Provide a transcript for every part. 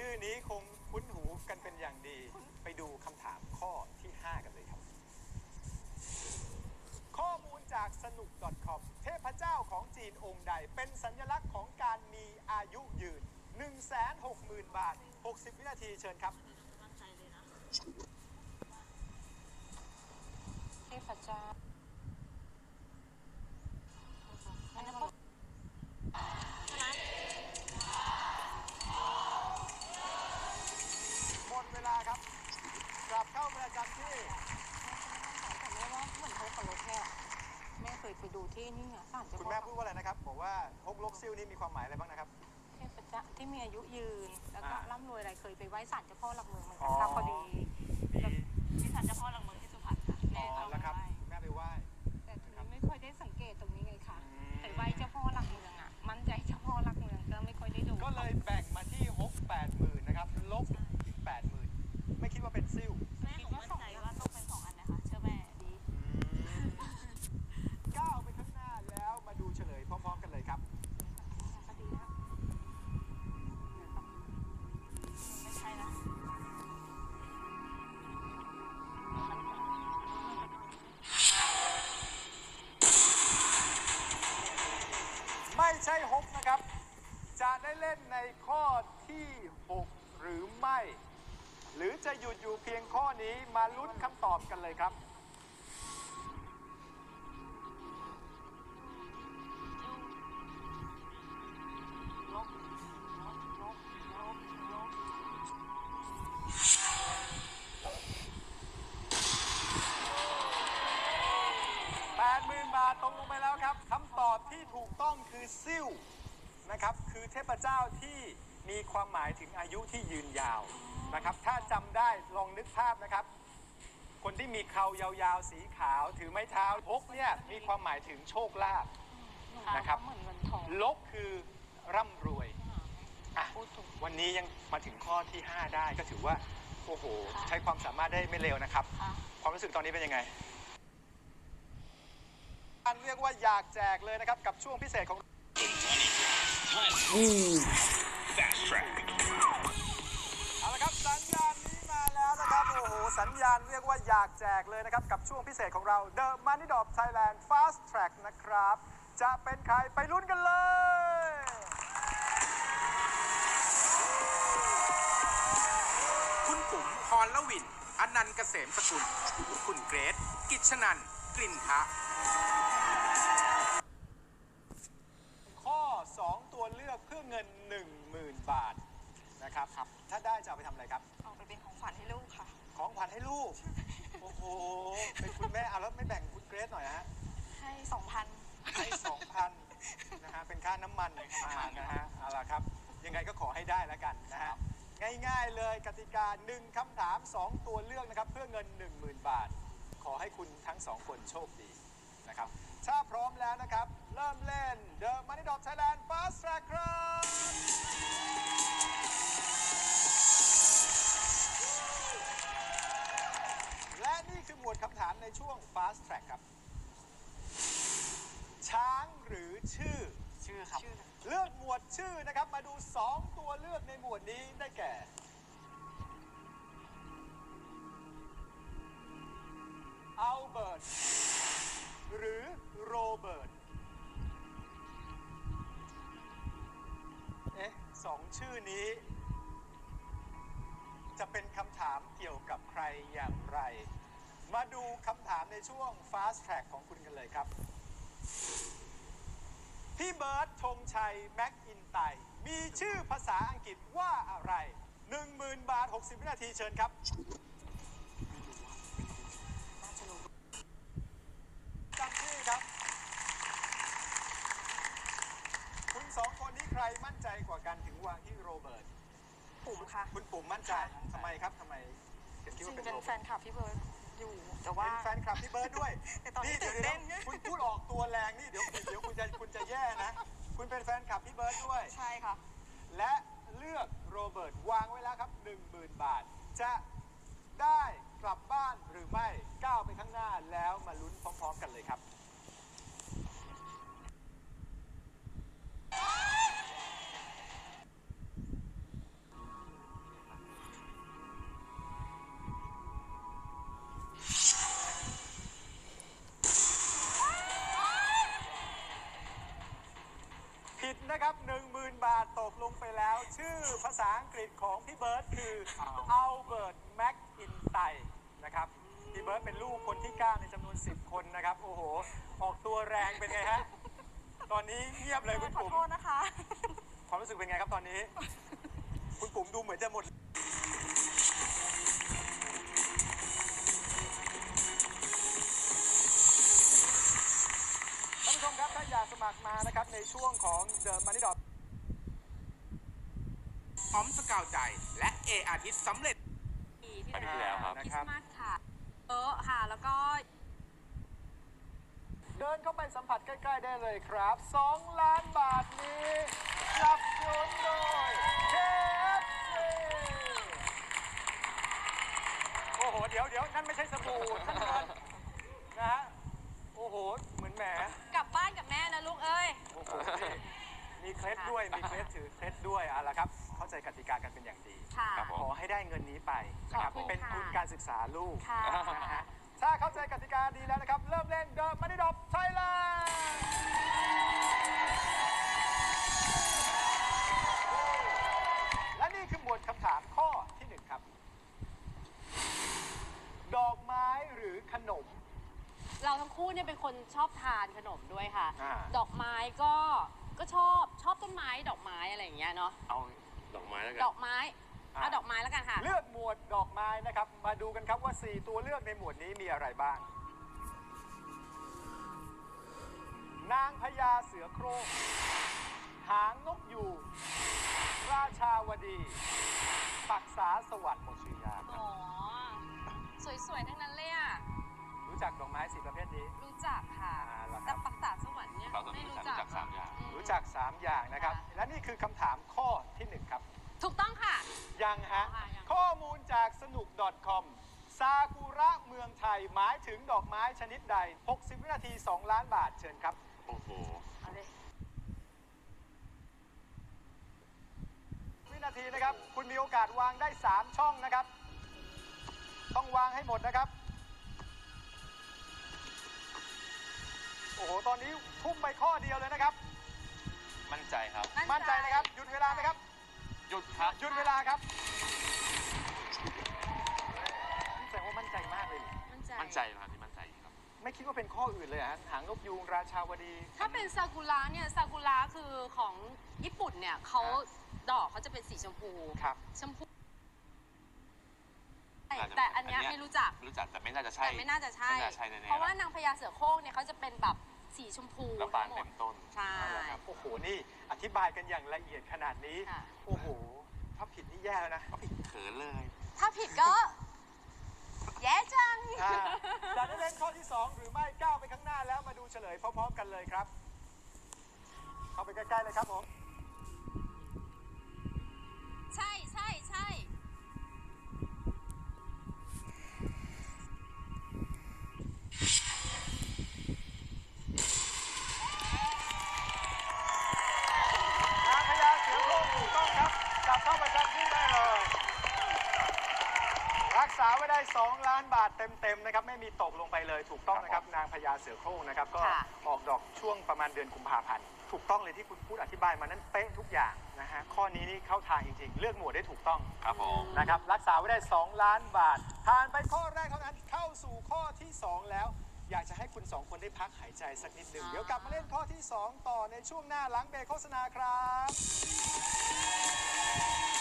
ชื่อนี้คงคุ้นหูกันเป็นอย่างดี ไปดูคำถามข้อที่ 5 กันเลยครับ ข้อมูลจากสนุก .com เทพเจ้าของจีนองค์ใด เป็นสัญลักษณ์ของการมีอายุยืน 160,000 บาท 60 วินาทีเชิญครับมั่นใจเลยนะเทพเจ้าอันนั้นก็ใช่ไหม หมดเวลาครับ กลับเข้าประจำที่ แต่แม่ว่าเหมือนเขาเคารพแม่แม่เคย ไปดูที่นี่อะศาลเจ้าคุณพ่แม่อพูดว่าอะไรนะครับบอกว่าฮกลกซิ่วนี่มีความหมายอะไรบ้างนะครับ เทพเจ้าที่มีอายุยืน แล้วก็อ่าร่ำรวยอะไรเคยไปไหว้ศาลเจ้าพ่อหลักเมืองเหมือนอ๋กัอนค่ะพอดี มี ที่ศาลเจ้าพ่อหลังเมืองที่สุพรรณค่ะอ๋แม่อเอาแล้วครับไว้คุณแม่ไป ใช่ฮกนะครับ จะได้เล่นในข้อที่ 6 หรือไม่ หรือจะหยุดอยู่เพียงข้อนี้มาลุ้นคำตอบกันเลยครับ ตรงลงไปแล้วครับคำตอบที่ถูกต้องคือซิ่วนะครับคือเทพเจ้าที่มีความหมายถึงอายุที่ยืนยาวนะครับถ้าจำได้ลองนึกภาพนะครับ คนที่มีเครายาวๆสีขาว ถือไม้เท้าพกเนี่ยมีความหมายถึงโชคลาภนะครับเหมือนเงินทองลกคือร่ำรวยอะพูดถูกวันนี้ยังมาถึงข้อที่ 5 ได้ก็ถือว่าโอ้โห ใช้ความสามารถได้ไม่เร็วนะครับค่ะความรู้สึกตอนนี้เป็นยังไง อันเรียกว่าอยากแจกเลยนะครับ กับช่วงพิเศษของ Fast Track. เอาละครับสัญญาณนี้มาแล้วนะครับ โอ้โห สัญญาณเรียกว่าอยากแจกเลยนะครับ กับช่วงพิเศษของเรา The Money Drop Thailand Fast Track นะครับ จะเป็นใครไปลุ้นกันเลยคุณปุ๋มพรละวินอนันต์เกษมสกุล คุณเกรซกิจชนันท์กลิ่นทะ ข้อ 2 ตัวเลือกเพื่อเงิน 10,000 บาทนะครับครับ ถ้าได้จะเอาไปทำอะไรครับ เอาไปเป็นของขวัญให้ลูกค่ะ ของขวัญให้ลูก โอ้โห เป็นคุณแม่เอาแล้วไม่แบ่งคุณเกรซหน่อยนะฮะ ให้สองพัน ให้สองพันนะฮะ เป็นค่าน้ำมันมานะฮะ เอาล่ะครับ ยังไงก็ขอให้ได้แล้วกันนะฮะ ง่ายๆเลยกติกา1คำถาม 2 ตัวเลือกนะครับ เพื่อเงิน 10,000 บาท ขอให้คุณทั้งสองคนโชคดี นะครับ ถ้าพร้อมแล้วนะครับ เริ่มเล่น The Money Drop Thailand Fast Track ครับ และนี่คือหมวดคำถามในช่วง Fast Track ครับ ช้างหรือชื่อ ชื่อครับ เลือกหมวดชื่อนะครับ มาดู 2 ตัวเลือกในหมวดนี้ได้แก่อัลเบิร์ต หรือโรเบิร์ต เอ๊ะสองชื่อนี้ จะเป็นคำถามเกี่ยวกับใครอย่างไร มาดูคำถามในช่วง Fast Track ของคุณกันเลยครับ พี่เบิร์ดธงชัย แม็กอินไต มีชื่อภาษาอังกฤษว่าอะไร 10,000 บาท 60 วินาทีเชิญครับ สองคนนี้ใครมั่นใจกว่ากันถึงวางที่โรเบิร์ตปุ๋มค่ะ คุณปุ่มมั่นใจทำไมครับทำไมถึงคิดจริว่างเป็นเป็นโรแฟเบิร์ตนคลับพี่เบิร์ดอยู่ แต่เป็ว่านแฟนคลับพี่เบิร์ดด้วยแต่ตอนนี้ดี๋ยวตื่นเต้นดี๋ยวคุณพูดออกตัวแรงนี่เดี๋ยวเดี๋ยวคุณจะคุณจะแย่นะ คุณเป็นเป็นแฟนคลับพี่เบิร์ดด้วย ใช่ค่ะ และเลือกโรเบิร์ตวางไว้แล้วครับ 10,000 บาท จะได้กลับบ้านหรือไม่ก้าวไปข้างหน้าแล้วมาลุ้นพร้อม ๆ กันเลยครับ ผิดนะครับ 10,000 บาทตกลงไปแล้ว ชื่อภาษาอังกฤษของพี่เบิร์ตคืออัลเบิร์ตแม็กอินไตนะครับ พี่เบิร์ตเป็นลูกคนที่ 9 ในจำนวน 10 คนนะครับ โอ้โห ออกตัวแรงเป็นไงฮะ ตอนนี้เงียบเลยคุณขอปุ๋มโทษนะคะ ความรู้สึกเป็นไงครับตอนนี้ คุณปุ๋มดูเหมือนจะหมด ท่านผู้ชมครับถ้าอยากสมัครมานะครับในช่วงของ The Money Dot พร้อมสกาวใจ และเออาทิตย์สำเร็จ ปีที่ปีที่แล้วครับ คริสต์มาสค่ะเออค่ะ แล้วก็เดินเข้าไปสัมผัสใกล้ๆได้เลยครับ 2 ล้านบาทนี้สนับสนุนโดย KFC โอ้โห เดี๋ยวเดี๋ยวนั่นไม่ใช่สบู่ท่านเงินนะฮะโอ้โห เหมือนแหมกลับบ้านกับแม่นะลูกเอ้ย โอ้โหนี่มีเคล็ดด้วย มีเคล็ดถือเคล็ดด้วยเอาละครับ เข้าใจกติกากันเป็นอย่างดี ค่ะ ครับผม ขอให้ได้เงินนี้ไปนะครับขอบคุณเป็นค่ะทุนการศึกษาลูกค่ะ นะฮะ ถ้าเข้าใจกติกาดีแล้วนะครับ เริ่มเล่นเด e มันนี่ดอบไทยแลนด์และนี่คือหมวดคำถามข้อที่หนึ่งครับ ดอกไม้หรือขนม เราทั้งคู่เนี่ยเป็นคนชอบทานขนมด้วยค่ะ อ่า ดอกไม้ก็ก็ชอบชอบต้นไม้ดอกไม้อะไรอย่างเงี้ยเนาะเอาดอกไม้แล้วกัดอกไม้ เอาดอกไม้แล้วกันค่ะ เลือกหมวดดอกไม้นะครับ มาดูกันครับว่า 4 ตัวเลือกในหมวดนี้มีอะไรบ้าง นางพญาเสือโคร่งหางนกยูงราชาวดีปักษาสวัสดิ์โอชื่อยากคอ๋รับอสวยๆ ทั้งนั้นเลยอะ รู้จักดอกไม้สีประเภทนี้ รู้จักค่ะ อ่าแล้วครับแต่ปักษาสวรรค์เนี่ยเราต้องไม่รู้รู้จักจักรู้จักสามอย่าง อืม รู้จัก 3 อย่างนะครับ ค่ะ และนี่คือคำถามข้อที่ 1 ครับ ถูกต้องค่ะ ยังฮะ ค่ะยัง ข้อมูลจากสนุก .com ซากุระเมืองไทยหมายถึงดอกไม้ชนิดใด 60 วินาที 2 ล้านบาทเชิญครับ โอ้โห เอาเลยวินาทีนะครับ คุณมีโอกาสวางได้ 3 ช่องนะครับ ต้องวางให้หมดนะครับ โอ้โห ตอนนี้ทุ่มไปข้อเดียวเลยนะครับ มั่นใจครับมั่นใจนะครับ หยุดเวลาไหมครับห ยุดครับหยุดเวลาครับนี่แสดงว่ามั่นใจมากเลย มั่นใจ มั่นใจนะครับที่มั่นใจครับ ไม่คิดว่าเป็นข้ออื่นเลยเหรอฮะหางนกยูงราชาวดี ถ้าเป็นซากุระเนี่ยซากุระคือของญี่ปุ่นเนี่ยเขาดอกเขาจะเป็นสีชมพูครับ ชมพูใช่อาจจะแต่อันเนี้ยอันเนี้ย ไม่รู้จัก รู้จักแต่ไม่น่าจะใช่แต่ไม่น่าจะใช่ ไม่น่าใช่แน่ๆเพราะว่านางพญาเสือโคร่งเนี่ยเขาจะเป็นแบบ สีชมพูแล้วบานทั้งหมเต็ดมต้นใช่เอาละครับโอ้โห นี่อธิบายกันอย่างละเอียดขนาดนี้ ค่ะ โอ้โห ถ้าผิดนี่แย่แล้วนะ เขินเลย ถ้าผิดก็ แย่จัง อ่าจะได้เล่นข้อที่ 2 หรือไม่ก้าวไปข้างหน้าแล้วมาดูเฉลยพร้อมๆกันเลยครับ เข้าไปใกล้ๆเลยครับผม ใช่ใช่ใช่ นางพญาเสือโคร่งถูกต้องครับกลับเข้าประจำที่ได้เลย รักษาไว้ได้ 2 ล้านบาทเต็มๆนะครับไม่มีตกลงไปเลยถูกต้องนะครับนางพญาเสือโคร่งนะครับก็ออกดอกช่วงประมาณเดือนกุมภาพันธ์ถูกต้องเลยที่คุณพูดอธิบายมานั้นเป๊ะทุกอย่างนะฮะข้อนี้นี่เข้าทางจริงๆ เลือกหมวดได้ถูกต้องครับผม นะครับรักษาไว้ได้ 2 ล้านบาทผ่านไปข้อแรกเท่านั้นเข้าสู่ข้อที่ 2 แล้ว อยากจะให้คุณ 2 คนได้พักหายใจสักนิดหนึ่งเดี๋ยวกลับมาเล่นข้อที่ 2 ต่อในช่วงหน้าหลังเบรกโฆษณาครับครับ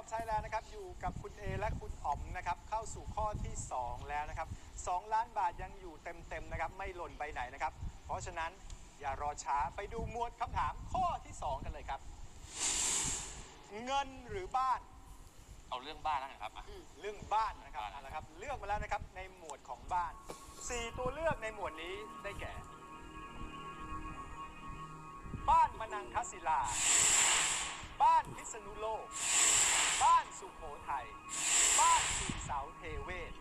อบใช้แล้วนะครับ อยู่กับคุณเอและคุณอ๋อมนะครับ เข้าสู่ข้อที่ 2 แล้วนะครับ 2 ล้านบาทยังอยู่เต็มๆนะครับ ไม่หล่นไปไหนนะครับ เพราะฉะนั้นอย่ารอช้าไปดูหมวดคำถามข้อที่ 2 กันเลยครับ เงินหรือบ้าน เอาเรื่องบ้านนะครับเรื่องบ้านนะครับบ้าน เอาละครับ เลือกมาแล้วนะครับในหมวดของบ้าน 4 ตัวเลือกในหมวดนี้ได้แก่ บ้านมนังคศิลา บ้านพิษณุ ทัยบ้านสีเสาเทเวศ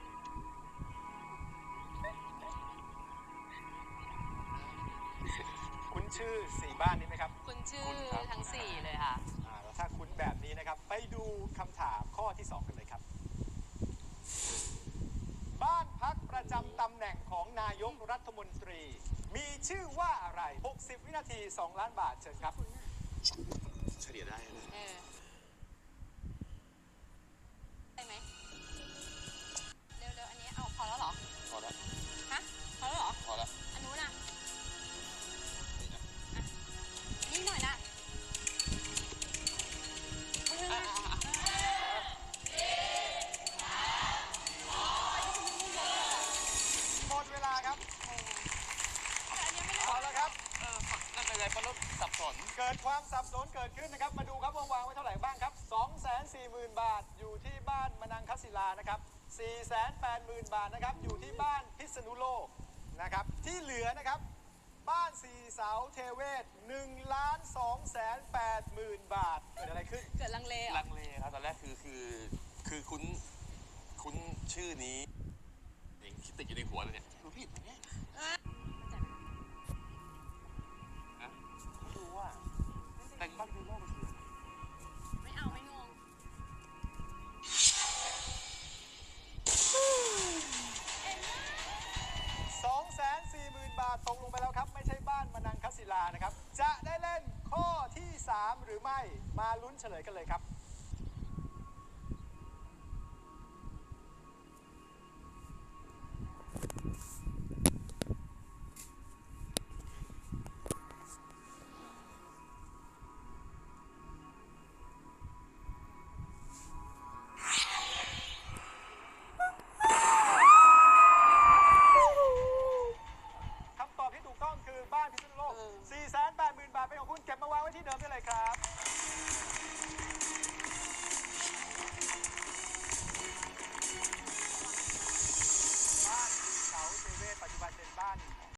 คุณชื่อสี่บ้านนี้ไหมครับ คุณชื่อคุณครับทั้งสี่เลยค่ะ อ่าแล้วถ้าคุ้นแบบนี้นะครับ ไปดูคำถามข้อที่ 2 กันเลยครับ บ้านพักประจำตำแหน่งของนายกรัฐมนตรี มีชื่อว่าอะไร 60 วินาที 2 ล้านบาทเชิญครับ เฉลี่ยได้เลยเออ นะครับ ที่เหลือนะครับ บ้านสีเสาเทเวศ1ล้าน2แสน8หมื่นบาท เกิดอะไรขึ้น เกิดลังเลเหรลัอะงเลครับตอนแรกคือคือคือคุ้นคุ้นชื่อนี้ยังคิดติดอยู่ในหัวเลยเนี่ยรู้ผิดไหมเนี่ยฮะดูว่าแต่งบ้านดูโลก รือไม่มาลุ้นเฉลยกันเลยครับ